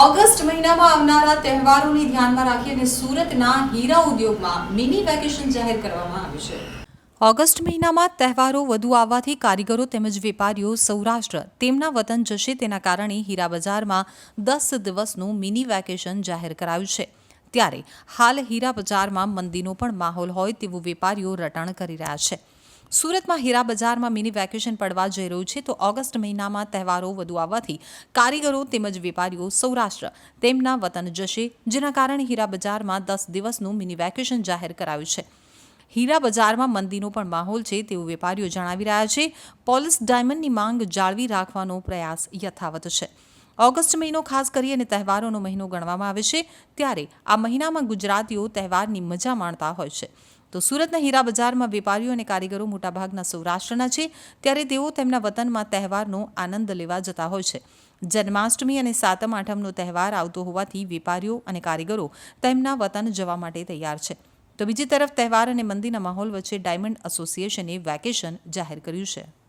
August મહિનામાં આવનારા તહેવારોને ધ્યાનમાં રાખી અને સુરતના હીરા ઉદ્યોગમાં મિની વેકેશન જાહેર કરવામાં આવ્યું છે. ઓગસ્ટ મહિનામાં તહેવારો વધુ આવવાથી કારીગરો તેમજ વેપારીઓ સૌરાષ્ટ્ર, તેમના વતન જશે તેના કારણે હીરા બજારમાં દસ દિવસનું મિની વેકેશન જાહેર કરાયું છે. ત્યારે હાલ હીરા બજારમાં મંદીનો પણ માહોલ હોય તેવું વેપારીઓ રટણ કરી રહ્યા છે. સુરતમાં હીરા બજારમાં મિની વેકેશન પડવા જઈ રહ્યું છે તો ઓગસ્ટ મહિનામાં તહેવારો વધુ આવવાથી કારીગરો તેમજ વેપારીઓ સૌરાષ્ટ્ર, તેમના વતન જશે, જેના કારણે હીરા બજારમાં દસ દિવસનું મિની વેકેશન જાહેર કરાયું છે. હીરા બજારમાં મંદીનો પણ માહોલ છે તેવું વેપારીઓ જણાવી રહ્યા છે. પોલિસ ડાયમંડની માંગ જાળવી રાખવાનો પ્રયાસ યથાવત છે. ઓગસ્ટ મહિનો ખાસ કરી અને તહેવારોનો મહિનો ગણવામાં આવે છે, ત્યારે આ મહિનામાં ગુજરાતીઓ તહેવારની મજા માણતા હોય છે. તો સુરતના હીરા બજારમાં વેપારીઓ અને કારીગરો મોટાભાગના સૌરાષ્ટ્રના છે, ત્યારે તેઓ તેમના વતનમાં તહેવારનો આનંદ લેવા જતા હોય છે. જન્માષ્ટમી અને સાતમ આઠમનો તહેવાર આવતો હોવાથી વેપારીઓ અને કારીગરો તેમના વતન જવા માટે તૈયાર છે. તો બીજી તરફ તહેવાર અને મંદીના માહોલ વચ્ચે ડાયમંડ એસોસિએશને વેકેશન જાહેર કર્યું છે.